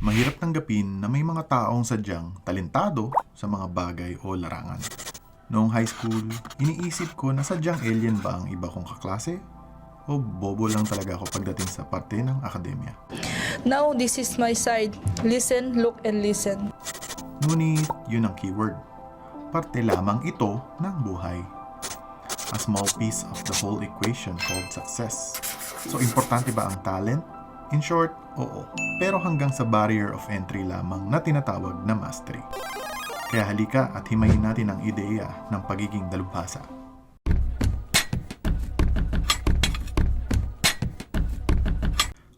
Mahirap tanggapin na may mga taong sadyang talentado sa mga bagay o larangan. Noong high school, iniisip ko na sadyang alien ba ang iba kong kaklase? O bobo lang talaga ako pagdating sa parte ng akademya? Now, this is my side. Listen, look, and listen. Ngunit, yun ang keyword. Parte lamang ito ng buhay. A small piece of the whole equation called success. So, importante ba ang talent? In short, oo. Pero hanggang sa barrier of entry lamang na tinatawag na mastery. Kaya halika at himayin natin ang ideya ng pagiging dalubhasa.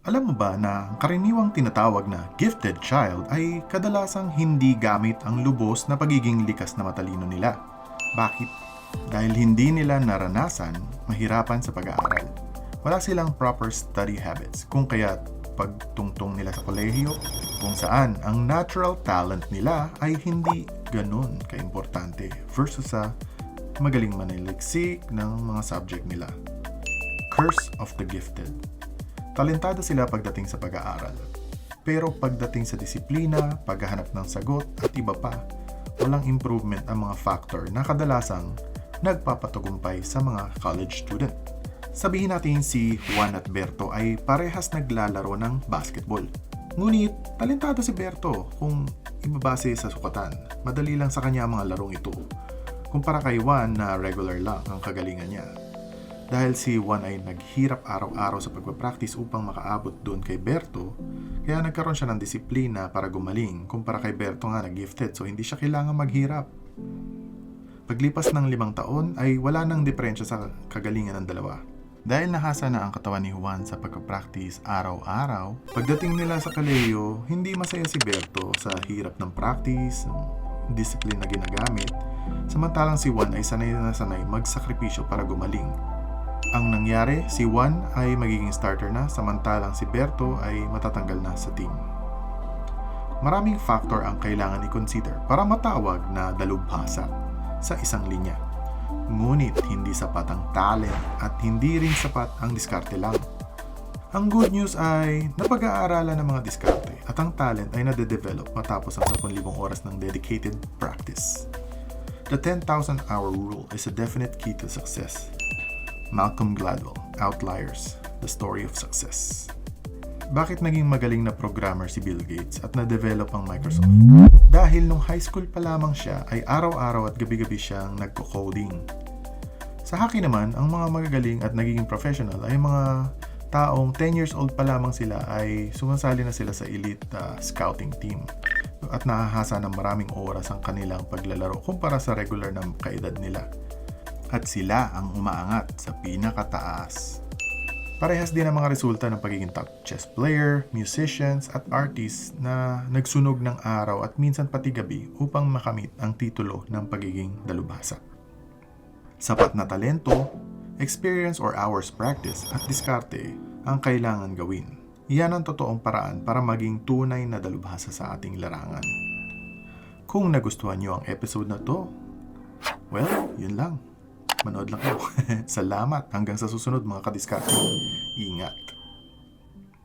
Alam mo ba na ang karaniwang tinatawag na gifted child ay kadalasang hindi gamit ang lubos na pagiging likas na matalino nila? Bakit? Dahil hindi nila naranasan mahirapan sa pag-aaral. Wala silang proper study habits kung kaya pagtungtong nila sa kolehiyo kung saan ang natural talent nila ay hindi ganun kaimportante versus sa magaling maniliksik ng mga subject nila. Curse of the gifted. Talentado sila pagdating sa pag-aaral. Pero pagdating sa disiplina, paghahanap ng sagot at iba pa, walang improvement ang mga factor na kadalasang nagpapatagumpay sa mga college student. Sabihin natin si Juan at Berto ay parehas naglalaro ng basketball. Ngunit, talentado si Berto kung ibabase sa sukatan. Madali lang sa kanya ang mga larong ito. Kumpara kay Juan na regular lang ang kagalingan niya. Dahil si Juan ay naghirap araw-araw sa pagpapractice upang makaabot doon kay Berto, kaya nagkaroon siya ng disiplina para gumaling kumpara kay Berto nga na gifted so hindi siya kailangan maghirap. Paglipas ng limang taon ay wala nang diferensya sa kagalingan ng dalawa. Dahil nahasa na ang katawan ni Juan sa pagpapractice araw-araw, pagdating nila sa kaleyo, hindi masaya si Berto sa hirap ng practice, discipline na ginagamit, samantalang si Juan ay sanay na sanay magsakripisyo para gumaling ang nangyari, si Juan ay magiging starter na samantalang si Berto ay matatanggal na sa team. Maraming factor ang kailangan i-consider para matawag na dalubhasa sa isang linya. Ngunit hindi sapat ang talent at hindi rin sapat ang diskarte lang. Ang good news ay napag-aaralan ng mga diskarte at ang talent ay nade-develop matapos ang 10,000 oras ng dedicated practice. The 10,000 hour rule is a definite key to success. Malcolm Gladwell, Outliers, The Story of Success. Bakit naging magaling na programmer si Bill Gates at na-develop ang Microsoft? Dahil nung high school pa lamang siya ay araw-araw at gabi-gabi siyang nagko-coding. Sa haki naman, ang mga magagaling at nagiging professional ay mga taong 10 years old pa lamang sila ay sumasali na sila sa elite uh, scouting team at nakahasa ng maraming oras ang kanilang paglalaro kumpara sa regular na kaedad nila at sila ang umaangat sa pinakataas. Parehas din ang mga resulta ng pagiging top chess player, musicians at artists na nagsunog ng araw at minsan pati gabi upang makamit ang titulo ng pagiging dalubhasa. Sapat na talento, experience or hours practice at diskarte ang kailangan gawin. Iyan ang totoong paraan para maging tunay na dalubhasa sa ating larangan. Kung nagustuhan niyo ang episode na to, well, yun lang. Manood lang kayo. Salamat. Hanggang sa susunod mga kadiskarte. Ingat.